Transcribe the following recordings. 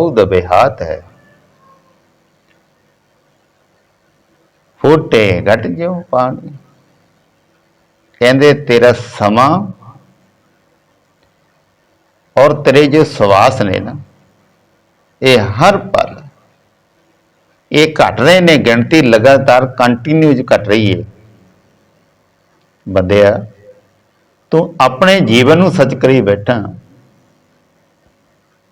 ਉਹ ਦਬੇ ਹੱਥ ਹੈ। ਫੋਟੇ ਘਟ ਜਿਉ ਪਾਣੀ। ਕਹਿੰਦੇ, ਤੇਰਾ ਸਮਾਂ ਔਰ ਤੇਰੇ ਜੋ ਸਵਾਸ ਨੇ ਨਾ, ਇਹ ਹਰ ਪਲ ਇਹ ਘਟ ਰਹੇ ਨੇ। ਗਿਣਤੀ ਲਗਾਤਾਰ ਕੰਟੀਨਿਊਜ ਘਟ ਰਹੀ ਹੈ। ਬੰਦਿਆ ਤੂੰ ਆਪਣੇ ਜੀਵਨ ਨੂੰ ਸੱਚ ਕਰੀ ਬੈਠਾ।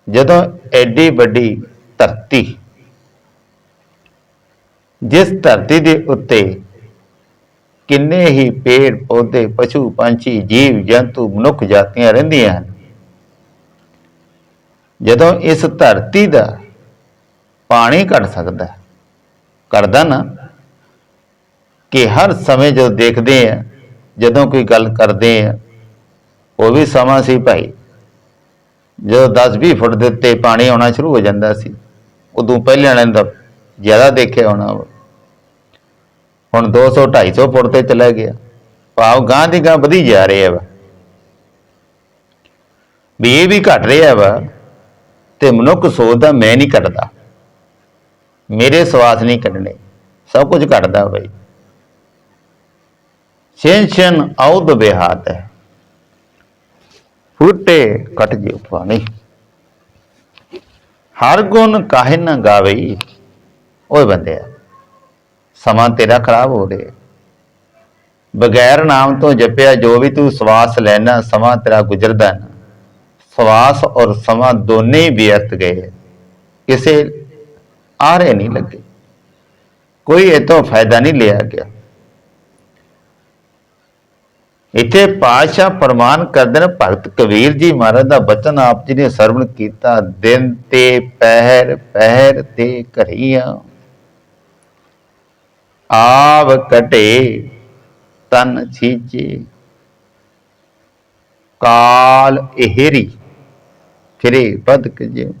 ਜਦੋਂ ਐਡੀ ਵੱਡੀ ਧਰਤੀ ਜਿਸ ਧਰਤੀ ਦੇ ਉੱਤੇ ਕਿੰਨੇ ਹੀ ਪੇੜ ਪੌਦੇ ਪਸ਼ੂ ਪੰਛੀ ਜੀਵ ਜੰਤੂ ਮਨੁੱਖ ਜਾਤੀਆਂ ਰਹਿੰਦੀਆਂ ਹਨ ਜਦੋਂ ਇਸ ਧਰਤੀ ਦਾ ਪਾਣੀ ਘਟ ਸਕਦਾ ਹੈ, ਨਾ ਕਿ ਹਰ ਸਮੇਂ ਜਦੋਂ ਦੇਖਦੇ ਆ ਜਦੋਂ ਕੋਈ ਗੱਲ ਕਰਦੇ ਆ ਉਹ ਵੀ ਸਮਾਂ ਸੀ ਭਾਈ। ਜਦੋਂ 10-20 ਫੁੱਟ ਦੇ ਉੱਤੇ ਪਾਣੀ ਆਉਣਾ ਸ਼ੁਰੂ ਹੋ ਜਾਂਦਾ ਸੀ, ਉਦੋਂ ਪਹਿਲੇ ਵਾਲਿਆਂ ਦਾ ਜ਼ਿਆਦਾ ਦੇਖਿਆ ਹੋਣਾ ਵਾ। ਹੁਣ 200 250 ਫੁੱਟ ਤੇ ਚਲਾ ਗਿਆ। ਭਾਵ ਗਾਂ ਦੀ ਗਾਂ ਵਧੀ ਜਾ ਰਿਹਾ ਵਾ। ਵੀ ਇਹ ਵੀ ਘਟ ਰਿਹਾ ਵਾ ਤੇ ਮਨੁੱਖ ਸੋਚਦਾ ਮੈਂ ਨਹੀਂ ਘਟਦਾ। ਮੇਰੇ ਸਵਾਸ ਨਹੀਂ ਕੱਢਣੇ। ਸਭ ਕੁਝ ਘਟਦਾ ਬਈ ਛੇਨ ਆਉਦ ਬਿਹਾਤ ਹੈ। ਫੁੱਟੇ ਕਟ ਜਿਉ ਪਾਣੀ ਹਰ ਗੁਣ ਕਾਹੇ ਨਾ ਗਾਵੇ, ਓਏ ਬੰਦਿਆ ਸਮਾਂ ਤੇਰਾ ਖਰਾਬ ਹੋ ਰਿਹਾ। ਬਗੈਰ ਨਾਮ ਤੋਂ ਜਪਿਆ, ਜੋ ਵੀ ਤੂੰ ਸਵਾਸ ਲੈਣਾ ਸਮਾਂ ਤੇਰਾ ਗੁਜ਼ਰਦਾ ਨਾ। ਸਵਾਸ ਔਰ ਸਮਾਂ ਦੋਨੇ ਹੀ ਵਿਅਰਥ ਗਏ। ਕਿਸੇ ਆਰੇ ਨਹੀਂ ਲੱਗੇ। ਕੋਈ ਇਹ ਤੋਂ ਫਾਇਦਾ ਨਹੀਂ ਲਿਆ ਗਿਆ। ਇੱਥੇ ਪਾਤਸ਼ਾਹ ਪ੍ਰਮਾਨ ਕਰਦੇ ਨੇ, ਭਗਤ ਕਬੀਰ ਜੀ ਮਹਾਰਾਜ ਦਾ ਬਚਨ ਆਪ ਜੀ ਨੇ ਸਰਵਣ ਕੀਤਾ, ਦਿਨ ਤੇ ਪਹਿਰ ਪਹਿਰ ਤੇ ਘਰੀਆਂ ਆਵ ਕਟੇ, ਤਨ ਛੀਚੇ। ਕਾਲ ਇਹਰੀ, ਫਿਰੇ ਬਦਕ ਜੇ।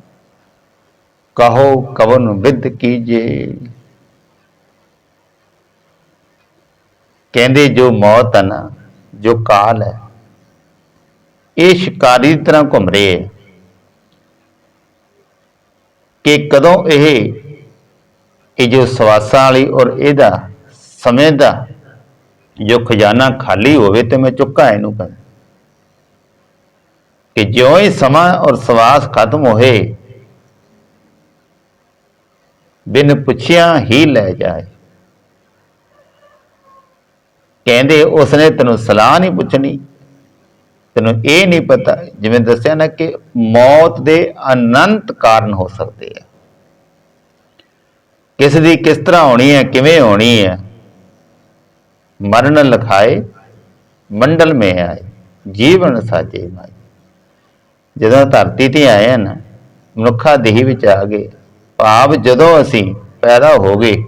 ਕਹੋ ਕਵਨ ਵਿਦ ਕੀਜੇ। ਕਹਿੰਦੇ ਜੋ ਮੌਤ ਹੈ ਨਾ ਜੋ ਕਾਲ ਹੈ, ਇਹ ਸ਼ਿਕਾਰੀ ਦੀ ਤਰ੍ਹਾਂ ਘੁੰਮ ਰਹੇ ਹੈ ਕਿ ਕਦੋਂ ਇਹ ਇਹ ਜੋ ਸਵਾਸਾਂ ਵਾਲੀ ਔਰ ਇਹਦਾ ਸਮੇਂ ਦਾ ਜੋ ਖਜ਼ਾਨਾ ਖਾਲੀ ਹੋਵੇ ਤੇ ਮੈਂ ਚੁੱਕਾ ਇਹਨੂੰ ਕਰ। ਕਿ ਜਿਉਂ ਹੀ ਸਮਾਂ ਔਰ ਸਵਾਸ ਖਤਮ ਹੋਏ, ਬਿਨ ਪੁੱਛਿਆ ਹੀ ਲੈ ਜਾਏ। ਕਹਿੰਦੇ ਉਸਨੇ ਤੈਨੂੰ ਸਲਾਹ ਨਹੀਂ ਪੁੱਛਣੀ। ਤੈਨੂੰ ਇਹ ਨਹੀਂ ਪਤਾ, ਜਿਵੇਂ ਦੱਸਿਆ ਨਾ ਕਿ ਮੌਤ ਦੇ ਅਨੰਤ ਕਾਰਨ ਹੋ ਸਕਦੇ ਆ। ਕਿਸ ਦੀ ਕਿਸ ਤਰ੍ਹਾਂ ਹੋਣੀ ਹੈ, ਕਿਵੇਂ ਹੋਣੀ ਹੈ, ਮਰਨ ਲਖਾਏ, ਮੰਡਲ ਮੇ ਆਏ, ਜੀਵਨ ਸਾਜੇ ਮਾਈ ਜਦੋਂ ਧਰਤੀ ਤੇ ਆਏ ਹਨ, ਮਨੁੱਖਾ ਦੇਹ ਵਿੱਚ ਆ ਗਏ। ਭਾਵ ਜਦੋਂ ਅਸੀਂ ਪੈਦਾ ਹੋ ਗਏ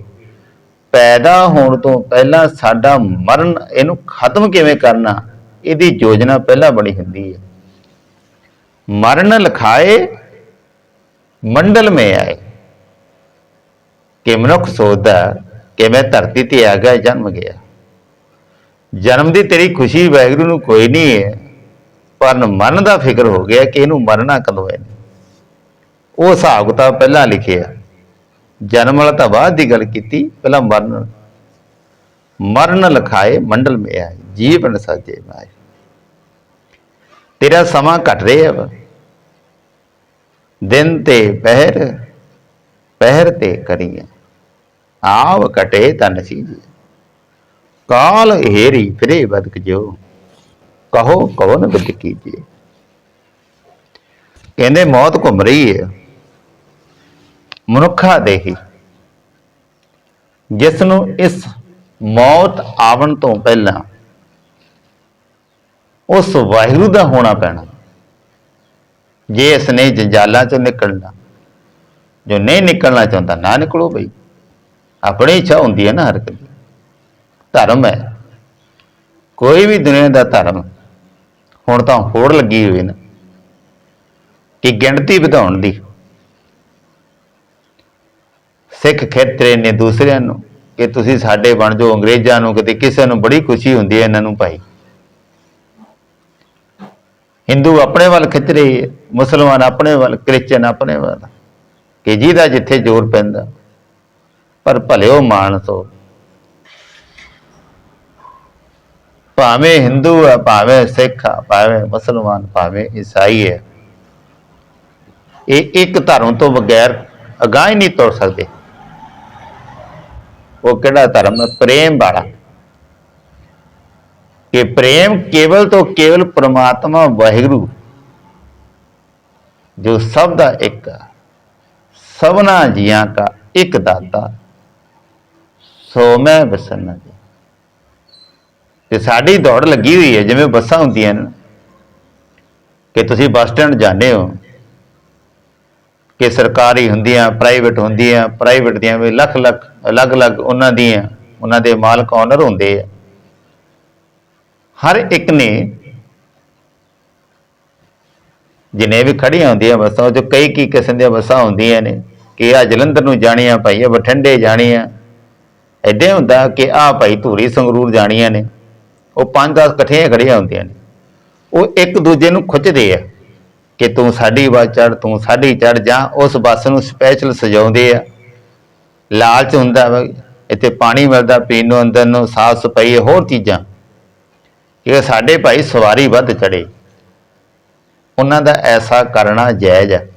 ਪੈਦਾ ਹੋਣ ਤੋਂ ਪਹਿਲਾਂ ਸਾਡਾ ਮਰਨ ਇਹਨੂੰ ਖਤਮ ਕਿਵੇਂ ਕਰਨਾ? ਇਹਦੀ ਯੋਜਨਾ ਪਹਿਲਾਂ ਬਣੀ ਹੁੰਦੀ ਹੈ। ਮਰਨ ਲਖਾਏ, ਮੰਡਲ ਮੇ ਆਏ। ਕਿ ਮਨੁੱਖ ਸੋਚਦਾ ਕਿ ਮੈਂ ਧਰਤੀ ਤੇ ਆ ਗਿਆ, ਜਨਮ ਗਿਆ। ਜਨਮ ਦੀ ਤੇਰੀ ਖੁਸ਼ੀ ਵੈਗਰੂ ਨੂੰ ਕੋਈ ਨਹੀਂ ਹੈ, ਪਰ ਮਰਨ ਦਾ ਫਿਕਰ ਹੋ ਗਿਆ ਕਿ ਇਹਨੂੰ ਮਰਨਾ ਕਦੋਂ ਹੈ। ਉਹ ਹਿਸਾਬ ਕਿਤਾਬ ਪਹਿਲਾਂ ਲਿਖਿਆ। ਜਨਮ ਵਾਲਾ ਤਾਂ ਬਾਅਦ ਦੀ ਗੱਲ ਕੀਤੀ, ਪਹਿਲਾਂ ਮਰਨ ਮਰਨ ਲਖਾਏ ਮੰਡਲ ਮੇ ਆਏ ਜੀਵਨ ਸਾਜੇ ਮਾਏ। ਤੇਰਾ ਸਮਾਂ ਘਟ ਰਿਹਾ ਵਾ। ਦਿਨ ਤੇ ਪਹਿਰ ਪਹਿਰ ਤੇ ਕਰੀਏ। ਆਵ ਕਟੇ ਤਨ ਸੀ ਕਾਲ ਹੀਰੀ ਫਿਰੇ ਬਦਕ ਜੋ। ਕਹੋ ਕਵਨ ਬਿਦ ਕੀਜੀਏ ਕਹਿੰਦੇ ਮੌਤ ਘੁੰਮ ਰਹੀ ਹੈ ਮਨੁੱਖਾ ਦੇ ਹੀ ਜਿਸ ਨੂੰ ਇਸ ਮੌਤ ਆਵਣ ਤੋਂ ਪਹਿਲਾਂ ਉਸ ਵਾਹਿਗੁਰੂ ਦਾ ਹੋਣਾ ਪੈਣਾ। ਜੇ ਇਸ ਨੇ ਜੰਜਾਲਾਂ ਚੋਂ ਨਿਕਲਣਾ, ਜੋ ਨਹੀਂ ਨਿਕਲਣਾ ਚਾਹੁੰਦਾ, ਨਾ ਨਿਕਲੋ ਬਈ। ਆਪਣੀ ਇੱਛਾ ਹੁੰਦੀ ਹੈ ਨਾ ਹਰ ਧਰਮ ਹੈ। ਕੋਈ ਵੀ ਦੁਨੀਆ ਦਾ ਧਰਮ, ਹੁਣ ਤਾਂ ਹੋੜ ਲੱਗੀ ਹੋਈ ਨਾ, ਕਿ ਗਿਣਤੀ ਵਧਾਉਣ ਦੀ। ਸਿੱਖ ਖੇਤਰੇ ਨੇ ਦੂਸਰਿਆਂ ਨੂੰ ਕਿ ਤੁਸੀਂ ਸਾਡੇ ਬਣ ਜਾਓ, ਅੰਗਰੇਜ਼ਾਂ ਨੂੰ, ਕਿਤੇ ਕਿਸੇ ਨੂੰ ਬੜੀ ਖੁਸ਼ੀ ਹੁੰਦੀ ਹੈ ਇਹਨਾਂ ਨੂੰ ਭਾਈ। ਹਿੰਦੂ ਆਪਣੇ ਵੱਲ ਖਿੱਚ ਰਹੀ ਹੈ, ਮੁਸਲਮਾਨ ਆਪਣੇ ਵੱਲ, ਕ੍ਰਿਸਚਨ ਆਪਣੇ ਵੱਲ। ਕਿ ਜਿਹਦਾ ਜਿੱਥੇ ਜ਼ੋਰ ਪੈਂਦਾ, ਪਰ ਭਲਿਓ ਮਾਨਸੋ ਭਾਵੇਂ ਹਿੰਦੂ ਆ, ਭਾਵੇਂ ਸਿੱਖ ਆ, ਭਾਵੇਂ ਮੁਸਲਮਾਨ, ਭਾਵੇਂ ਈਸਾਈ ਹੈ। ਇਹ ਇੱਕ ਧਰਮ ਤੋਂ ਬਗੈਰ ਅਗਾਂਹ ਹੀ ਨਹੀਂ ਤੁਰ ਸਕਦੇ। ਉਹ ਕਿਹੜਾ ਧਰਮ? ਹੈ ਪ੍ਰੇਮ ਵਾਲਾ। ਕਿ ਪ੍ਰੇਮ ਕੇਵਲ ਤੋਂ ਕੇਵਲ ਪ੍ਰਮਾਤਮਾ ਵਾਹਿਗੁਰੂ। ਜੋ ਸਭ ਦਾ ਇੱਕ ਹੈ, ਸਭਨਾ ਜੀਆਂ ਕਾ ਇੱਕ ਦਾਤਾ। ਸੋ ਮੈਂ ਬਸਨਾ ਜੀ। ਤੇ ਸਾਡੀ ਦੌੜ ਲੱਗੀ ਹੋਈ ਹੈ ਜਿਵੇਂ ਬੱਸਾਂ ਹੁੰਦੀਆਂ ਨੇ। ਕਿ ਤੁਸੀਂ ਬੱਸ ਸਟੈਂਡ ਜਾਂਦੇ ਹੋ ਕਿ ਸਰਕਾਰੀ ਹੁੰਦੀਆਂ ਪ੍ਰਾਈਵੇਟ ਹੁੰਦੀਆਂ ਪ੍ਰਾਈਵੇਟ ਦੀਆਂ ਵੀ ਲੱਖ ਲੱਖ ਅਲੱਗ-ਅਲੱਗ ਉਹਨਾਂ ਦੀਆਂ, ਉਹਨਾਂ ਦੇ ਮਾਲਕ ਓਨਰ ਹੁੰਦੇ ਆ। ਹਰ ਇੱਕ ਨੇ ਜਿਨੇ ਵੀ ਖੜੀਆਂ ਹੁੰਦੀਆਂ ਬੱਸਾਂ, ਉਹ 'ਚ ਕਈ ਕੀ ਕਿਸਮ ਦੀਆਂ ਬੱਸਾਂ ਹੁੰਦੀਆਂ ਨੇ, ਕਿ ਆ ਜਲੰਧਰ ਨੂੰ ਜਾਣੀਆਂ, ਭਾਈ ਆ ਬਠਿੰਡੇ ਜਾਣੀਆਂ। ਐਡੇ ਹੁੰਦਾ ਕਿ ਆ ਭਾਈ ਧੂਰੀ, ਸੰਗਰੂਰ ਜਾਣੀਆਂ ਨੇ। ਉਹ ਪੰਜ ਦਸ ਇਕੱਠੀਆਂ ਖੜੀਆਂ ਹੁੰਦੀਆਂ ਨੇ। ਉਹ ਇੱਕ ਦੂਜੇ ਨੂੰ ਖੁੱਚਦੇ ਆ। ਕਿ ਤੂੰ ਸਾਡੀ ਬੱਸ ਚੜ ਤੂੰ ਸਾਡੀ ਚੜ ਜਾਂ। ਉਸ ਬੱਸ ਨੂੰ ਸਪੈਸ਼ਲ ਸਜਾਉਂਦੇ ਆ। ਲਾਲਚ ਹੁੰਦਾ ਵਾ, ਇੱਥੇ ਪਾਣੀ ਮਿਲਦਾ, ਪੀਣ ਨੂੰ, ਅੰਦਰ ਨੂੰ, ਸਾਫ਼ ਸਫ਼ਾਈ ਹੋਰ ਚੀਜ਼ਾਂ। ਕਿ ਸਾਡੇ ਭਾਈ ਸਵਾਰੀ ਵੱਧ ਚੜੇ ਉਹਨਾਂ ਦਾ ਐਸਾ ਕਰਨਾ ਜਾਇਜ਼ ਹੈ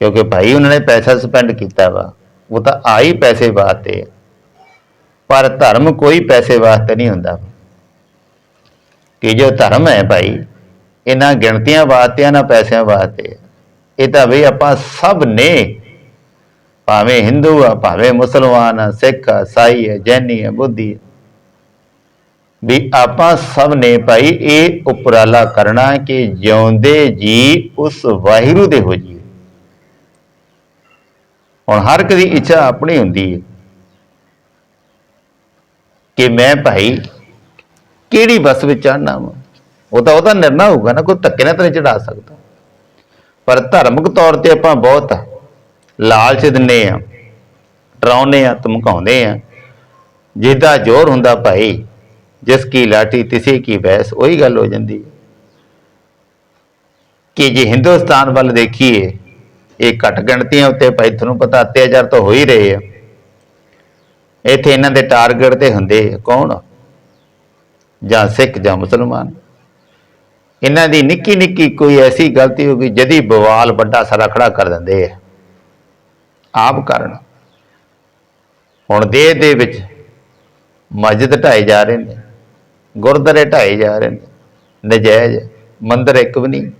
ਕਿਉਂਕਿ ਭਾਈ ਉਹਨਾਂ ਨੇ ਪੈਸਾ ਸਪੈਂਡ ਕੀਤਾ ਵਾ। ਉਹ ਤਾਂ ਆਈ ਪੈਸੇ ਵਾਸਤੇ ਪਰ ਧਰਮ ਕੋਈ ਪੈਸੇ ਵਾਸਤੇ ਨਹੀਂ ਹੁੰਦਾ। ਕਿ ਜੋ ਧਰਮ ਹੈ ਭਾਈ ਇਹਨਾਂ ਗਿਣਤੀਆਂ ਵਾਸਤੇ ਨਾ ਪੈਸਿਆਂ ਵਾਸਤੇ। ਇਹ ਤਾਂ ਵੀ ਆਪਾਂ ਸਭ ਨੇ, ਭਾਵੇਂ ਹਿੰਦੂ ਆ, ਭਾਵੇਂ ਮੁਸਲਮਾਨ ਆ ਸਿੱਖ ਆ ਸਾਈ ਆ ਜੈਨੀ ਆ ਬੁੱਧੀ ਆ। ਵੀ ਆਪਾਂ ਸਭ ਨੇ ਭਾਈ ਇਹ ਉਪਰਾਲਾ ਕਰਨਾ ਕਿ ਜਿਉਂਦੇ ਜੀ ਉਸ ਵਾਹਿਰੂ ਦੇ ਹੋ ਜੀ ਹੁਣ ਹਰ ਇੱਕ ਦੀ ਇੱਛਾ ਆਪਣੀ ਹੁੰਦੀ ਹੈ ਕਿ ਮੈਂ ਭਾਈ ਕਿਹੜੀ ਬੱਸ ਵਿੱਚ ਚੜਨਾ ਵਾ? ਉਹ ਤਾਂ ਉਹਦਾ ਨਿਰਣਾ ਹੋਊਗਾ ਨਾ, ਕੋਈ ਧੱਕੇ ਨਾਲ ਤਾਂ ਨਹੀਂ ਚੜਾ ਸਕਦਾ। ਪਰ ਧਾਰਮਿਕ ਤੌਰ ਤੇ ਆਪਾਂ ਬਹੁਤ ਲਾਲਚ ਦਿੰਨੇ ਆ ਡਰਾਉਨੇ ਆ ਧਮਕਾਉਂਦੇ ਆ ਜਿਹਦਾ ਜ਼ੋਰ ਹੁੰਦਾ ਭਾਈ, ਜਿਸ ਕੀ ਲਾਠੀ, ਤਿਸੇ ਕੀ ਬੈਸ ਉਹੀ ਗੱਲ ਹੋ ਜਾਂਦੀ ਕਿ ਜੇ ਹਿੰਦੁਸਤਾਨ ਵੱਲ ਦੇਖੀਏ, ਇਹ ਘੱਟ ਗਿਣਤੀਆਂ ਉੱਤੇ ਭਾਈ ਤੁਹਾਨੂੰ ਪਤਾ ਅਤਿਆਚਾਰ ਤਾਂ ਹੋ ਹੀ ਰਹੇ ਆ। ਇੱਥੇ ਇਹਨਾਂ ਦੇ ਟਾਰਗੇਟ ਤੇ ਹੁੰਦੇ ਕੌਣ? ਜਾਂ ਸਿੱਖ ਜਾਂ ਮੁਸਲਮਾਨ। ਇਹਨਾਂ ਦੀ ਨਿੱਕੀ ਨਿੱਕੀ ਕੋਈ ਐਸੀ ਗਲਤੀ ਹੋ ਗਈ ਜਦੀ ਬਵਾਲ ਵੱਡਾ ਸਾਰਾ ਖੜਾ ਕਰ ਦਿੰਦੇ ਆ। ਆਪ ਕਾਰਨ। ਹੁਣ ਦੇਸ਼ ਦੇ ਵਿੱਚ ਮਸਜਿਦ ਢਾਏ ਜਾ ਰਹੇ ਨੇ, ਗੁਰਦੁਆਰੇ ਢਾਏ ਜਾ ਰਹੇ ਨੇ, ਨਜਾਇਜ਼ ਮੰਦਰ ਇੱਕ ਵੀ ਨਹੀਂ।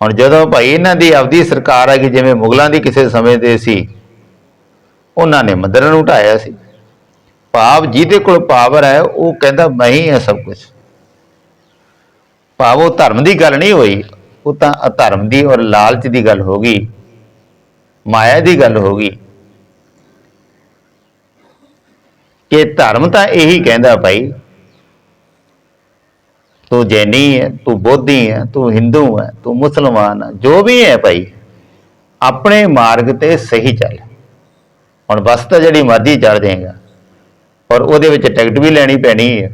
ਹੁਣ ਜਦੋਂ ਭਾਈ ਇਹਨਾਂ ਦੀ ਆਪਦੀ ਸਰਕਾਰ ਆ ਗਈ, ਜਿਵੇਂ ਮੁਗਲਾਂ ਦੀ ਕਿਸੇ ਸਮੇਂ 'ਤੇ ਸੀ, ਉਹਨਾਂ ਨੇ ਮੰਦਰਾਂ ਨੂੰ ਢਾਇਆ ਸੀ। ਭਾਵ ਜਿਹਦੇ ਕੋਲ ਪਾਵਰ ਹੈ, ਉਹ ਕਹਿੰਦਾ, ਮੈਂ ਹੀ ਹਾਂ ਸਭ ਕੁਝ ਭਾਵ ਉਹ ਧਰਮ ਦੀ ਗੱਲ ਨਹੀਂ ਹੋਈ, ਉਹ ਤਾਂ ਅਧਰਮ ਦੀ ਔਰ ਲਾਲਚ ਦੀ ਗੱਲ ਹੋ ਗਈ, ਮਾਇਆ ਦੀ ਗੱਲ ਹੋ ਗਈ। ਕਿ ਧਰਮ ਤਾਂ ਇਹੀ ਕਹਿੰਦਾ ਭਾਈ, ਤੂੰ ਜੈਨੀ ਹੈ, ਤੂੰ ਬੋਧੀ ਹੈ, ਤੂੰ ਹਿੰਦੂ ਹੈ, ਤੂੰ ਮੁਸਲਮਾਨ ਹੈ, ਜੋ ਵੀ ਹੈ ਭਾਈ, ਆਪਣੇ ਮਾਰਗ ਤੇ ਸਹੀ ਚੱਲ। ਹੁਣ ਬਸ ਤਾਂ ਜਿਹੜੀ ਮਰਜ਼ੀ ਚੜ ਜਾਏਗਾ, ਔਰ ਉਹਦੇ ਵਿੱਚ ਟਿਕਟ ਵੀ ਲੈਣੀ ਪੈਣੀ ਹੈ।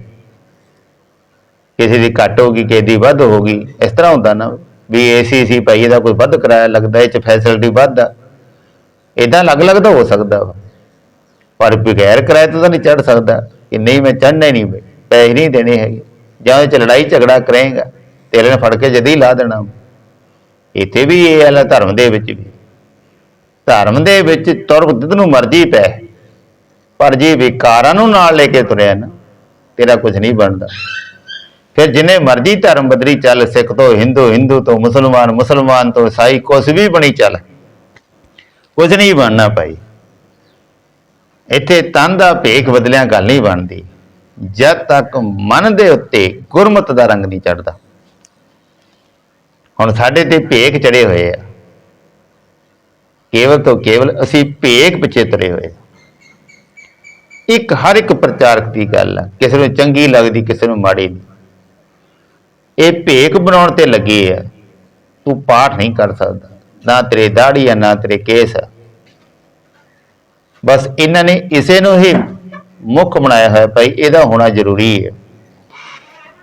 ਕਿਸੇ ਦੀ ਘੱਟ ਹੋਗੀ ਕਿਸੇ ਦੀ ਵੱਧ ਹੋਗੀ ਇਸ ਤਰ੍ਹਾਂ ਹੁੰਦਾ ਨਾ ਵੀ ਏਸੀ ਸੀ ਭਾਈ ਇਹਦਾ ਕੋਈ ਵੱਧ ਕਿਰਾਇਆ ਲੱਗਦਾ, ਇਹ ਚ ਫੈਸਿਲਿਟੀ ਵੱਧ ਆ। ਇਦਾਂ ਅਲੱਗ-ਅਲੱਗ ਤਾਂ ਹੋ ਸਕਦਾ ਵਾ। ਪਰ ਬਗੈਰ ਕਿਰਾਏ ਤੋਂ ਤਾਂ ਨਹੀਂ ਚੜ ਸਕਦਾ ਕਿ ਨਹੀਂ, ਮੈਂ ਚੜ੍ਹਨਾ ਹੀ ਨਹੀਂ ਬਈ ਪੈਸੇ ਨਹੀਂ ਦੇਣੇ ਹੈਗੇ। ਜਾਂ ਇਹ ਚ ਲੜਾਈ ਝਗੜਾ ਕਰੇਗਾ ਤੇਰੇ ਨੇ ਫੜ ਕੇ ਜਦੀ ਲਾ ਦੇਣਾ ਇੱਥੇ ਵੀ ਇਹ ਵਾਲਾ ਧਰਮ ਦੇ ਵਿੱਚ ਵੀ। ਧਰਮ ਦੇ ਵਿੱਚ ਤੁਰ ਜਿੱਦ ਨੂੰ ਮਰਜ਼ੀ ਪੈ। ਪਰ ਜੇ ਵਿਕਾਰਾਂ ਨੂੰ ਨਾਲ ਲੈ ਕੇ ਤੁਰਿਆ ਨਾ, ਤੇਰਾ ਕੁਝ ਨਹੀਂ ਬਣਦਾ। ਫਿਰ ਜਿੰਨੇ ਮਰਜ਼ੀ ਧਰਮ ਬਦਲੀ ਚੱਲ, ਸਿੱਖ ਤੋਂ ਹਿੰਦੂ ਹਿੰਦੂ ਤੋਂ ਮੁਸਲਮਾਨ ਮੁਸਲਮਾਨ ਤੋਂ ਈਸਾਈ, ਕੁਛ ਵੀ ਬਣੀ ਚੱਲ। ਕੁਝ ਨਹੀਂ ਬਣਨਾ ਭਾਈ। ਇੱਥੇ ਤਨ ਦਾ ਭੇਖ ਬਦਲਿਆ ਗੱਲ ਨਹੀਂ ਬਣਦੀ। ਜਦ ਤੱਕ ਮਨ ਦੇ ਉੱਤੇ ਗੁਰਮਤ ਦਾ ਰੰਗ ਨਹੀਂ ਚੜਦਾ। ਹੁਣ ਸਾਡੇ ਤੇ ਭੇਖ ਚੜੇ ਹੋਏ ਆ। ਕੇਵਲ ਤੋਂ ਕੇਵਲ ਅਸੀਂ ਭੇਖ ਪਿੱਛੇ ਤੁਰੇ ਹੋਏ। ਇੱਕ ਹਰ ਇੱਕ ਪ੍ਰਚਾਰਕ ਦੀ ਗੱਲ ਆ। ਕਿਸੇ ਨੂੰ ਚੰਗੀ ਲੱਗਦੀ, ਕਿਸੇ ਨੂੰ ਮਾੜੀ ਨਹੀਂ ਇਹ ਭੇਖ ਬਣਾਉਣ ਤੇ ਲੱਗੇ ਆ। ਤੂੰ ਪਾਠ ਨਹੀਂ ਕਰ ਸਕਦਾ। ਨਾ ਤੇਰੇ ਦਾੜੀ ਆ, ਨਾ ਤੇਰੇ ਕੇਸ ਆ। ਬਸ ਇਹਨਾਂ ਨੇ ਇਸੇ ਨੂੰ ਹੀ ਮੁੱਖ ਬਣਾਇਆ ਹੋਇਆ ਭਾਈ, ਇਹਦਾ ਹੋਣਾ ਜ਼ਰੂਰੀ ਹੈ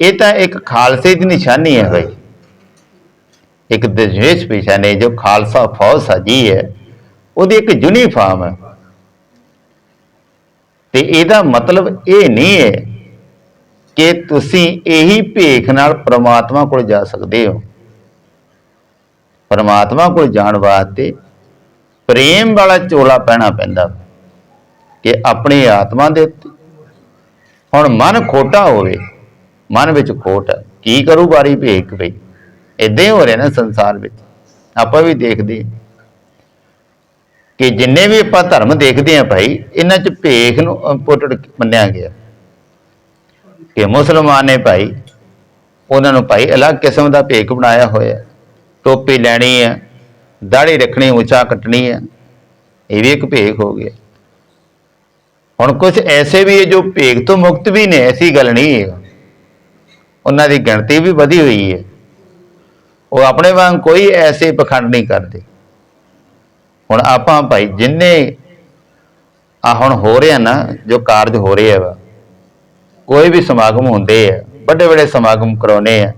ਇਹ ਤਾਂ ਇੱਕ ਖਾਲਸੇ ਦੀ ਨਿਸ਼ਾਨੀ ਹੈ ਭਾਈ। ਇੱਕ ਦਸ਼ਮੇਸ਼ ਨਿਸ਼ਾਨੀ ਜੋ ਖਾਲਸਾ ਫੌਜ ਸਾਜੀ ਹੈ, ਉਹਦੀ ਇੱਕ ਯੂਨੀਫਾਰਮ ਹੈ। ਤੇ ਇਹਦਾ ਮਤਲਬ ਇਹ ਨਹੀਂ ਹੈ ਕਿ ਤੁਸੀਂ ਇਹੀ ਭੇਖ ਨਾਲ ਪ੍ਰਮਾਤਮਾ ਕੋਲ ਜਾ ਸਕਦੇ ਹੋ। ਪ੍ਰਮਾਤਮਾ ਕੋਲ ਜਾਣ ਵਾਸਤੇ ਪ੍ਰੇਮ ਵਾਲਾ ਚੋਲਾ ਪਹਿਣਾ ਪੈਂਦਾ ਕਿ ਆਪਣੀ ਆਤਮਾ ਦੇ ਉੱਤੇ। ਹੁਣ ਮਨ ਖੋਟਾ ਹੋਵੇ, ਮਨ ਵਿੱਚ ਖੋਟ ਹੈ, ਕੀ ਕਰੂ ਬਾਰੀ ਭੇਖ ਬਈ ਇਦਾਂ ਹੀ ਹੋ ਰਿਹਾ ਨਾ ਸੰਸਾਰ ਵਿੱਚ। ਆਪਾਂ ਵੀ ਦੇਖਦੇ ਕਿ ਜਿੰਨੇ ਵੀ ਆਪਾਂ ਧਰਮ ਦੇਖਦੇ ਆ ਭਾਈ, ਇਹਨਾਂ 'ਚ ਭੇਖ ਨੂੰ ਇੰਪੋਰਟੈਂਟ ਮੰਨਿਆ ਗਿਆ। ਕਿ ਮੁਸਲਮਾਨ ਨੇ ਭਾਈ, ਉਹਨਾਂ ਨੂੰ ਭਾਈ ਅਲੱਗ ਕਿਸਮ ਦਾ ਭੇਖ ਬਣਾਇਆ ਹੋਇਆ ਟੋਪੀ ਲੈਣੀ ਹੈ ਦਾੜੀ ਰੱਖਣੀ, ਉੱਚਾ ਕੱਟਣੀ ਹੈ। ਇਹ ਵੀ ਇੱਕ ਭੇਖ ਹੋ ਗਿਆ। ਹੁਣ ਕੁਝ ਐਸੇ ਵੀ ਹੈ ਜੋ ਭੇਖ ਤੋਂ ਮੁਕਤ ਵੀ ਨੇ, ਐਸੀ ਗੱਲ ਨਹੀਂ ਹੈ। ਉਹਨਾਂ ਦੀ ਗਿਣਤੀ ਵੀ ਵਧੀ ਹੋਈ ਹੈ। ਉਹ ਆਪਣੇ ਵਾਂਗ ਕੋਈ ਐਸੇ ਪਖੰਡ ਨਹੀਂ ਕਰਦੇ। ਹੁਣ ਆਪਾਂ ਭਾਈ ਜਿੰਨੇ ਆ ਹੁਣ ਹੋ ਰਿਹਾ ਨਾ, ਜੋ ਕਾਰਜ ਹੋ ਰਿਹਾ ਵਾ ਕੋਈ ਵੀ ਸਮਾਗਮ ਹੁੰਦੇ ਆ ਵੱਡੇ ਵੱਡੇ ਸਮਾਗਮ ਕਰਾਉਨੇ ਆ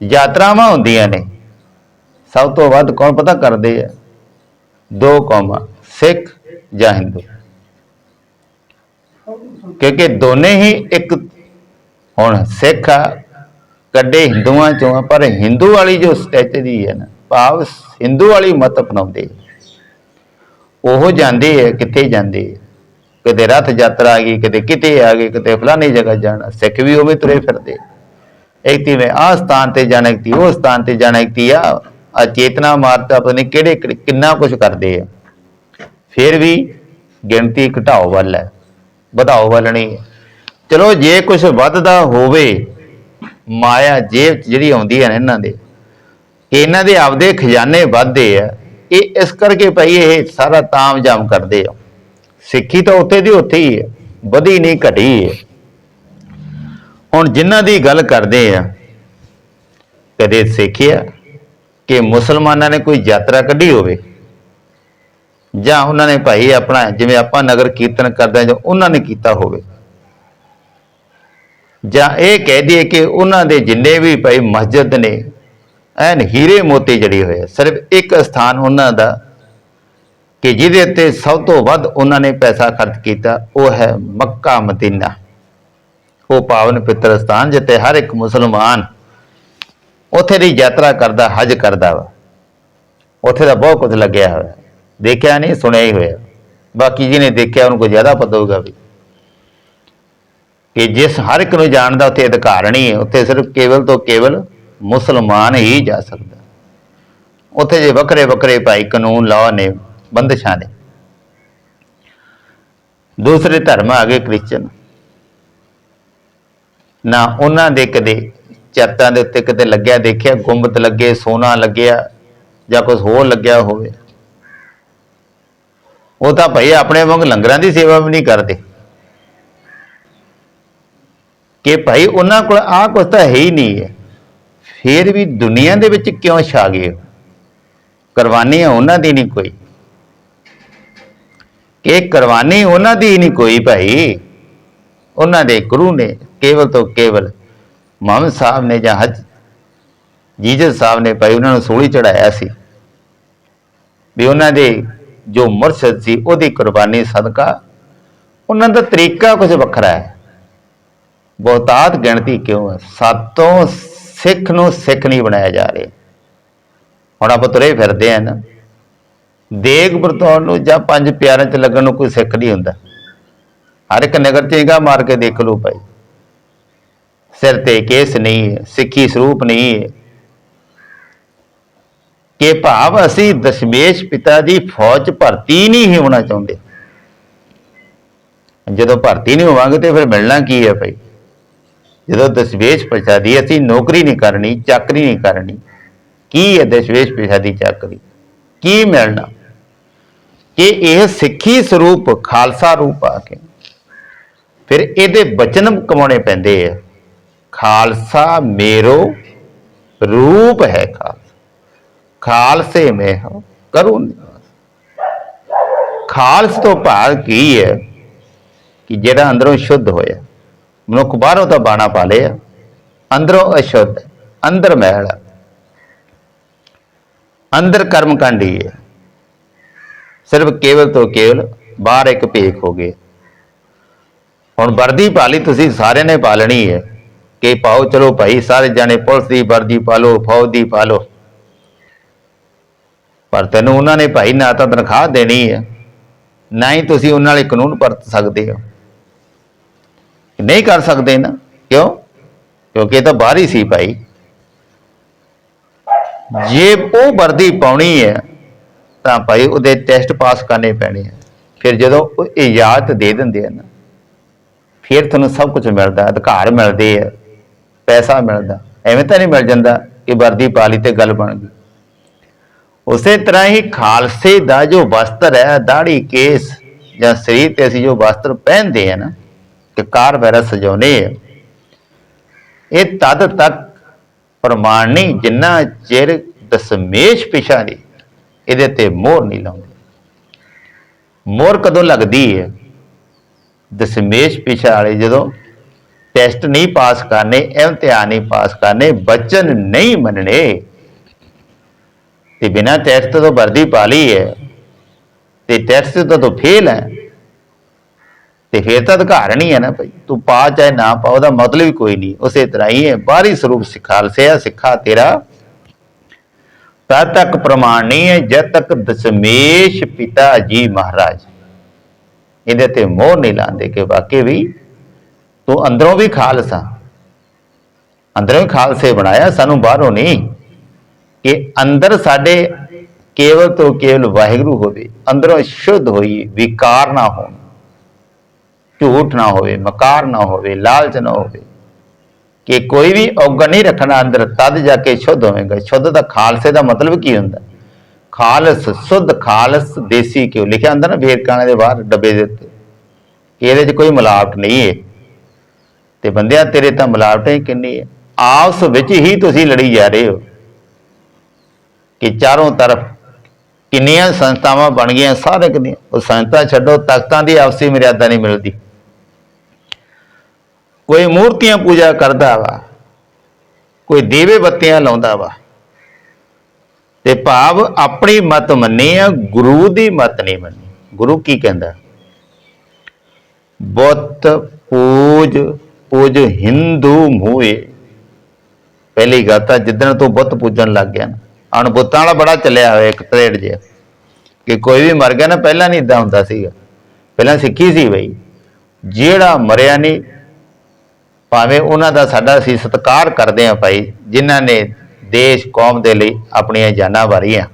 ਯਾਤਰਾਵਾਂ ਹੁੰਦੀਆਂ ਨੇ। ਸਭ ਤੋਂ ਵੱਧ ਕੌਣ ਪਤਾ ਕਰਦੇ ਆ? ਦੋ ਕੌਮਾਂ ਸਿੱਖ ਜਾਂ ਹਿੰਦੂ। ਕਿਉਂਕਿ ਦੋਨੇ ਹੀ ਇੱਕ ਹੁਣ ਸਿੱਖ ਆ ਕੱਢੇ ਹਿੰਦੂਆਂ ਚੋਂ ਆ, ਪਰ ਹਿੰਦੂ ਵਾਲੀ ਜੋ ਸਟੈਚਰੀ ਹੈ ਨਾ ਭਾਵ ਹਿੰਦੂ ਵਾਲੀ ਮਤ ਅਪਣਾਉਂਦੇ ਉਹ ਜਾਂਦੇ ਆ ਕਿੱਥੇ ਜਾਂਦੇ ਆ? ਕਿਤੇ ਰਥ ਯਾਤਰਾ ਆ ਗਈ, ਕਿਤੇ ਕਿਤੇ ਆ ਗਏ ਕਿਤੇ ਫਲਾਣੀ ਜਗ੍ਹਾ ਜਾਣਾ, ਸਿੱਖ ਵੀ ਉਵੇਂ ਤੁਰੇ ਫਿਰਦੇ। ਇੱਕ ਤੀ ਮੈਂ ਆਹ ਸਥਾਨ ਤੇ ਜਾਣਾ ਇੱਕ ਉਹ ਸਥਾਨ ਤੇ ਜਾਣਾ ਇੱਕ ਆ ਆ ਚੇਤਨਾ ਮਾਰਤਾ ਪਤਾ ਨਹੀਂ ਕਿਹੜੇ ਕਿਹੜੇ- ਕਿੰਨਾ ਕੁਝ ਕਰਦੇ ਆ। ਫਿਰ ਵੀ ਗਿਣਤੀ ਘਟਾਓ ਵੱਲ ਹੈ, ਵਧਾਓ ਵੱਲ ਨਹੀਂ ਚਲੋ ਜੇ ਕੁਝ ਵੱਧਦਾ ਹੋਵੇ, ਮਾਇਆ ਜੇਬ ਜਿਹੜੀ ਆਉਂਦੀ ਹੈ ਨਾ ਇਹਨਾਂ ਦੇ ਇਹਨਾਂ ਦੇ ਆਪਦੇ ਖਜ਼ਾਨੇ ਵੱਧਦੇ ਆ, ਇਹ ਇਸ ਕਰਕੇ ਭਾਈ ਇਹ ਸਾਰਾ ਤਾਮ ਜਾਮ ਕਰਦੇ ਆ। ਸਿੱਖੀ ਤਾਂ ਉੱਥੇ ਦੀ ਉੱਥੇ ਹੀ ਹੈ, ਵਧੀ ਨਹੀਂ ਘਟੀ ਹੈ। ਹੁਣ ਜਿਨ੍ਹਾਂ ਦੀ ਗੱਲ ਕਰਦੇ ਆ, ਕਦੇ ਸਿੱਖਿਆ ਕਿ ਮੁਸਲਮਾਨਾਂ ਨੇ ਕੋਈ ਯਾਤਰਾ ਕੱਢੀ ਹੋਵੇ, ਜਾਂ ਉਹਨਾਂ ਨੇ ਭਾਈ ਆਪਣਾ ਜਿਵੇਂ ਆਪਾਂ ਨਗਰ ਕੀਰਤਨ ਕਰਦੇ ਹਾਂ ਜਾਂ ਉਹਨਾਂ ਨੇ ਕੀਤਾ ਹੋਵੇ, ਜਾਂ ਇਹ ਕਹਿ ਦਈਏ ਕਿ ਉਹਨਾਂ ਦੇ ਜਿੰਨੇ ਵੀ ਭਾਈ ਮਸਜਿਦ ਨੇ, ਐਨ ਹੀਰੇ ਮੋਤੀ ਜੜੀ ਹੋਏ ਸਿਰਫ ਇੱਕ ਸਥਾਨ ਉਹਨਾਂ ਦਾ ਕਿ ਜਿਹਦੇ ਉੱਤੇ ਸਭ ਤੋਂ ਵੱਧ ਉਹਨਾਂ ਨੇ ਪੈਸਾ ਖਰਚ ਕੀਤਾ, ਉਹ ਹੈ ਮੱਕਾ ਮਦੀਨਾ। ਉਹ ਪਾਵਨ ਪਿੱਤਰ ਸਥਾਨ ਜਿੱਥੇ ਹਰ ਇੱਕ ਮੁਸਲਮਾਨ ਉੱਥੇ ਦੀ ਯਾਤਰਾ ਕਰਦਾ, ਹਜ ਕਰਦਾ ਵਾ। ਉੱਥੇ ਦਾ ਬਹੁਤ ਕੁਝ ਲੱਗਿਆ ਹੋਇਆ। ਦੇਖਿਆ ਨਹੀਂ, ਸੁਣਿਆ ਹੀ ਹੋਇਆ। ਬਾਕੀ ਜਿਹਨੇ ਦੇਖਿਆ, ਉਹਨੂੰ ਕੋਈ ਜ਼ਿਆਦਾ ਪਤਾ ਹੋਊਗਾ ਵੀ। ਕਿ ਜਿਸ ਹਰ ਇੱਕ ਨੂੰ ਜਾਣਦਾ, ਉੱਥੇ ਅਧਿਕਾਰ ਨਹੀਂ ਹੈ। ਉੱਥੇ ਸਿਰਫ ਕੇਵਲ ਤੋਂ ਕੇਵਲ ਮੁਸਲਮਾਨ ਹੀ ਜਾ ਸਕਦਾ। ਉੱਥੇ ਜੇ ਵੱਖਰੇ ਵੱਖਰੇ ਭਾਈ ਕਾਨੂੰਨ, ਲਾਅ ਨੇ ਬੰਦਸ਼ਾਂ ਦੇ ਦੂਸਰੇ ਧਰਮ ਆ ਗਏ ਕ੍ਰਿਸਚਨ। ਨਾ ਉਹਨਾਂ ਦੇ ਕਦੇ ਚਰਤਾਂ ਦੇ ਉੱਤੇ ਕਿਤੇ ਲੱਗਿਆ ਦੇਖਿਆ ਗੁੰਬਦ ਲੱਗੇ, ਸੋਨਾ ਲੱਗਿਆ ਜਾਂ ਕੁਝ ਹੋਰ ਲੱਗਿਆ ਹੋਵੇ। ਉਹ ਤਾਂ ਭਈ ਆਪਣੇ ਵਾਂਗ ਲੰਗਰਾਂ ਦੀ ਸੇਵਾ ਵੀ ਨਹੀਂ ਕਰਦੇ। ਕਿ ਭਾਈ ਉਹਨਾਂ ਕੋਲ ਆਹ ਕੁਝ ਤਾਂ ਹੈ ਹੀ ਨਹੀਂ ਹੈ। ਫਿਰ ਵੀ ਦੁਨੀਆ ਦੇ ਵਿੱਚ ਕਿਉਂ ਛਾ ਗਏ ਹੋ? ਕੁਰਬਾਨੀ ਉਹਨਾਂ ਦੀ ਨਹੀਂ ਕੋਈ। ਕਿ ਕੁਰਬਾਨੀ ਉਹਨਾਂ ਦੀ ਨਹੀਂ ਕੋਈ ਭਾਈ। ਉਹਨਾਂ ਦੇ ਗੁਰੂ ਨੇ ਕੇਵਲ ਤੋਂ ਕੇਵਲ ਮੁਹੰਮਦ ਸਾਹਿਬ ਨੇ ਜਾਂ ਹਜ ਜੀਜਸ ਸਾਹਿਬ ਨੇ ਭਾਈ ਉਹਨਾਂ ਨੂੰ ਸੂਲੀ ਚੜਾਇਆ ਸੀ। ਵੀ ਉਹਨਾਂ ਦੇ ਜੋ ਮੁਰਸ਼ਦ ਸੀ, ਉਹਦੀ ਕੁਰਬਾਨੀ ਸਦਕਾ। ਉਹਨਾਂ ਦਾ ਤਰੀਕਾ ਕੁਝ ਵੱਖਰਾ ਹੈ। ਬਹੁਤਾਤ ਗਿਣਤੀ ਕਿਉਂ ਹੈ? ਸਾਤੋਂ ਸਿੱਖ ਨੂੰ ਸਿੱਖ ਨਹੀਂ ਬਣਾਇਆ ਜਾ ਰਿਹਾ। ਹੁਣ ਆਪਾਂ ਤੁਰੇ ਫਿਰਦੇ ਆ ਨਾ। ਦੇਗ ਵਰਤਾਉਣ ਨੂੰ ਜਾਂ ਪੰਜ ਪਿਆਰਿਆਂ ਚ ਲੱਗਣ ਨੂੰ ਕੋਈ ਸਿੱਖ ਨਹੀਂ ਹੁੰਦਾ। ਹਰ ਇੱਕ ਨਗਰ ਚ ਨਿਗਾਹ ਮਾਰ ਕੇ ਦੇਖ ਲਓ ਭਾਈ। ਸਿਰ ਤੇ ਕੇਸ ਨਹੀਂ ਹੈ ਸਿੱਖੀ ਸਰੂਪ ਨਹੀਂ। ਹੈ ਕਿ ਭਾਵ ਅਸੀਂ ਦਸ਼ਮੇਸ਼ ਪਿਤਾ ਦੀ ਫੌਜ 'ਚ ਭਰਤੀ ਨਹੀਂ ਹੋਣਾ ਚਾਹੁੰਦੇ। ਜਦੋਂ ਭਰਤੀ ਨਹੀਂ ਹੋਵਾਂਗੇ ਤੇ ਫਿਰ ਮਿਲਣਾ ਕੀ ਹੈ ਭਾਈ? ਜਦੋਂ ਦਸਵੇਸ਼ ਪਿਤਾ ਦੀ ਅਸੀਂ ਨੌਕਰੀ ਨਹੀਂ ਕਰਨੀ, ਚਾਕਰੀ ਨਹੀਂ ਕਰਨੀ, ਕੀ ਹੈ ਦਸਵੇਸ਼ ਪਿਤਾ ਦੀ ਚਾਕਰੀ? ਕੀ ਮਿਲਣਾ? ਕਿ ਇਹ ਸਿੱਖੀ ਸਰੂਪ ਖਾਲਸਾ ਰੂਪ ਆ ਕੇ। ਫਿਰ ਇਹਦੇ ਬਚਨ ਕਮਾਉਣੇ ਪੈਂਦੇ ਆ। ਖਾਲਸਾ ਮੇਰੋ ਰੂਪ ਹੈ ਖਾਲਸਾ। ਖਾਲਸੇ ਮੈਂ ਹਾਂ ਕਰੂੰ ਖਾਲਸ ਤੋਂ ਭਾਵ ਕੀ ਹੈ ਕਿ ਜਿਹੜਾ ਅੰਦਰੋਂ ਸ਼ੁੱਧ ਹੋਇਆ ਮਨੁੱਖ ਬਾਹਰੋਂ ਤਾਂ ਬਾਣਾ ਪਾ ਲਿਆ ਅੰਦਰੋਂ ਅਸ਼ੁੱਧ ਹੈ, ਅੰਦਰ ਮੈਲ ਅੰਦਰ ਕਰਮ ਕਾਂਡੀ ਹੈ। ਸਿਰਫ ਕੇਵਲ ਤੋਂ ਕੇਵਲ ਬਾਹਰ ਇੱਕ ਭੇਖ ਹੋ ਗਏ ਹੁਣ ਵਰਦੀ ਪਾਲੀ ਤੁਸੀਂ ਸਾਰਿਆਂ ਨੇ ਪਾਲਣੀ ਹੈ। ਕਿ ਪਾਓ, ਚਲੋ ਭਾਈ, ਸਾਰੇ ਜਾਣੇ ਪੁਲਿਸ ਦੀ ਵਰਦੀ ਪਾਲੋ ਫੌਜ ਦੀ ਪਾਲੋ ਪਰ ਤੈਨੂੰ ਉਹਨਾਂ ਨੇ ਭਾਈ ਨਾ ਤਾਂ ਤਨਖਾਹ ਦੇਣੀ ਹੈ, ਨਾ ਹੀ ਤੁਸੀਂ ਉਹਨਾਂ ਵਾਲੇ ਕਾਨੂੰਨ ਵਰਤ ਸਕਦੇ ਹੋ। ਨਹੀਂ ਕਰ ਸਕਦੇ ਨਾ, ਕਿਉਂ? ਕਿਉਂਕਿ ਇਹ ਤਾਂ ਬਾਹਰ ਹੀ ਸੀ ਭਾਈ। ਜੇ ਉਹ ਵਰਦੀ ਪਾਉਣੀ ਹੈ ਤਾਂ ਭਾਈ ਉਹਦੇ ਟੈਸਟ ਪਾਸ ਕਰਨੇ ਪੈਣੇ ਆ। ਫਿਰ ਜਦੋਂ ਉਹ ਇਜਾਜ਼ਤ ਦੇ ਦਿੰਦੇ ਆ ਨਾ, ਫਿਰ ਤੁਹਾਨੂੰ ਸਭ ਕੁਝ ਮਿਲਦਾ, ਅਧਿਕਾਰ ਮਿਲਦੇ ਆ, ਪੈਸਾ ਮਿਲਦਾ। ਐਵੇਂ ਤਾਂ ਨਹੀਂ ਮਿਲ ਜਾਂਦਾ ਕਿ ਵਰਦੀ ਪਾ ਲਈ ਤੇ ਗੱਲ ਬਣ ਗਈ। ਉਸੇ ਤਰ੍ਹਾਂ ਹੀ ਖਾਲਸੇ ਦਾ ਜੋ ਵਸਤਰ ਹੈ, ਦਾੜੀ ਕੇਸ ਜਾਂ ਸਰੀਰ ਤੇ ਅਸੀਂ ਜੋ ਵਸਤਰ ਪਹਿਨਦੇ ਆ ਨਾ ਕਿ ਕਾਰ ਵਗੈਰਾ ਸਜਾਉਨੇ ਆ, ਇਹ ਤਦ ਤੱਕ ਪ੍ਰਮਾਣ ਨਹੀਂ, ਜਿੰਨਾ ਚਿਰ ਦਸਮੇਸ਼ ਪਿਛਾ ਨਹੀਂ। ਇਹਦੇ ਤੇ ਮੋਹਰ ਨਹੀਂ ਲਾਉਂਦੇ। ਮੋਹਰ ਕਦੋਂ ਲੱਗਦੀ ਹੈ? ਦਸਮੇਸ਼ ਪਿਛਾ ਵਾਲੇ ਜਦੋਂ ਟੈਸਟ ਨਹੀਂ ਪਾਸ ਕਰਨੇ, ਇਮਤਿਹਾਨ ਨਹੀਂ ਪਾਸ ਕਰਨੇ, ਬਚਨ ਨਹੀਂ ਮੰਨਣੇ, ਤੇ ਬਿਨਾਂ ਟੈਸਟ ਤੋਂ ਵਰਦੀ ਪਾ ਲਈ ਹੈ, ਤੇ ਟੈਸਟ ਤੋਂ ਤੂੰ ਫੇਲ ਹੈ, ਤੇ ਫਿਰ ਤਾਂ ਅਧਿਕਾਰ ਨਹੀਂ ਹੈ ਨਾ ਭਾਈ। ਤੂੰ ਪਾ ਚਾਹੇ ਨਾ ਪਾ, ਉਹਦਾ ਮਤਲਬ ਹੀ ਕੋਈ ਨਹੀਂ। ਉਸੇ ਤਰ੍ਹਾਂ ਹੀ ਹੈ, ਬਾਹਰੀ ਸਰੂਪ ਸਿਖਾਲਸਿਆ ਸਿੱਖਾ ਤੇਰਾ ਤਦ ਤੱਕ ਪ੍ਰਮਾਣ ਨਹੀਂ ਹੈ ਜਦ ਤੱਕ ਦਸ਼ਮੇਸ਼ ਪਿਤਾ ਜੀ ਮਹਾਰਾਜ ਇਹਦੇ ਤੇ ਮੋਹ ਨਹੀਂ ਲਾਉਂਦੇ ਕਿ ਵਾਕਈ ਵੀ ਤੂੰ ਅੰਦਰੋਂ ਵੀ ਖਾਲਸਾ। ਅੰਦਰੋਂ ਹੀ ਖਾਲਸੇ ਬਣਾਇਆ, ਸਾਨੂੰ ਬਾਹਰੋਂ ਨਹੀਂ। ਕਿ ਅੰਦਰ ਸਾਡੇ ਕੇਵਲ ਤੋਂ ਕੇਵਲ ਵਾਹਿਗੁਰੂ ਹੋਵੇ, ਅੰਦਰੋਂ ਸ਼ੁੱਧ ਹੋਈ, ਵਿਕਾਰ ਨਾ ਹੋਣ, ਝੂਠ ਨਾ ਹੋਵੇ, ਮਕਾਰ ਨਾ ਹੋਵੇ, ਲਾਲਚ ਨਾ ਹੋਵੇ। ਕਿ ਕੋਈ ਵੀ ਔਗਣ ਨਹੀਂ ਰੱਖਣਾ, ਅੰਦਰ ਤਦ ਜਾ ਕੇ ਸ਼ੁੱਧ ਹੋਵੇਗਾ। ਸ਼ੁੱਧ ਦਾ ਖਾਲਸੇ ਦਾ ਮਤਲਬ ਕੀ ਹੁੰਦਾ? ਖਾਲਸ, ਸੁੱਧ ਖਾਲਸ ਦੇਸੀ ਕਿਉਂ ਲਿਖਿਆ ਹੁੰਦਾ ਨਾ ਵੇਰਕਾਣੇ ਦੇ ਬਾਹਰ, ਡੱਬੇ ਦੇ ਉੱਤੇ। ਕਿ ਇਹਦੇ 'ਚ ਕੋਈ ਮਿਲਾਵਟ ਨਹੀਂ ਹੈ ਤੇ ਬੰਦਿਆ, ਤੇਰੇ ਤਾਂ ਮਿਲਾਵਟਾਂ ਹੀ ਕਿੰਨੀ ਹੈ ਆਪਸ ਵਿੱਚ ਹੀ ਤੁਸੀਂ ਲੜੀ ਜਾ ਰਹੇ ਹੋ। ਕਿ ਚਾਰੋਂ ਤਰਫ ਕਿੰਨੀਆਂ ਸੰਸਥਾਵਾਂ ਬਣ ਗਈਆਂ, ਸਾਰੇ ਕਿੰਨੀਆਂ। ਉਹ ਸੰਸਥਾ ਛੱਡੋ, ਤਖਤਾਂ ਦੀ ਆਪਸੀ ਮਰਿਆਦਾ ਨਹੀਂ ਮਿਲਦੀ। ਕੋਈ ਮੂਰਤੀਆਂ ਪੂਜਾ ਕਰਦਾ ਵਾ, ਕੋਈ ਦੇਵੇ ਬੱਤੀਆਂ ਲਾਉਂਦਾ ਵਾ। ਤੇ ਭਾਵ ਆਪਣੀ ਮਤ ਮੰਨੀ ਆ, ਗੁਰੂ ਦੀ ਮਤ ਨਹੀਂ ਮੰਨੀ। ਗੁਰੂ ਕੀ ਕਹਿੰਦਾ? ਬੁੱਤ ਪੂਜ ਪੂਜ ਹਿੰਦੂ ਮੂਏ ਪਹਿਲੀ ਗੱਲ ਤਾਂ ਜਿੱਦਣ ਤੋਂ ਬੁੱਤ ਪੂਜਣ ਲੱਗ ਗਿਆ ਨਾ ਅਣ ਵਾਲਾ ਬੜਾ ਚੱਲਿਆ ਹੋਇਆ ਇੱਕ ਤਰੇੜ ਜਿਹਾ। ਕਿ ਕੋਈ ਵੀ ਮਰ ਗਿਆ ਨਾ, ਪਹਿਲਾਂ ਨਹੀਂ ਇਦਾਂ ਹੁੰਦਾ ਸੀਗਾ। ਪਹਿਲਾਂ ਸਿੱਖੀ ਸੀ ਬਈ, ਜਿਹੜਾ ਮਰਿਆ ਨਹੀਂ ਭਾਵੇਂ ਉਹਨਾਂ ਦਾ ਸਾਡਾ ਅਸੀਂ ਸਤਿਕਾਰ ਕਰਦੇ ਹਾਂ ਭਾਈ, ਜਿਨ੍ਹਾਂ ਨੇ ਦੇਸ਼, ਕੌਮ ਦੇ ਲਈ ਆਪਣੀਆਂ ਜਾਨਾਂ ਵਾਰੀਆਂ।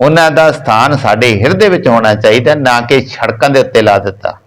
ਉਹਨਾਂ ਦਾ ਸਥਾਨ ਸਾਡੇ ਹਿਰਦੇ ਵਿੱਚ ਹੋਣਾ ਚਾਹੀਦਾ, ਨਾ ਕਿ ਸੜਕਾਂ ਦੇ ਉੱਤੇ ਲਾ ਦਿੱਤਾ।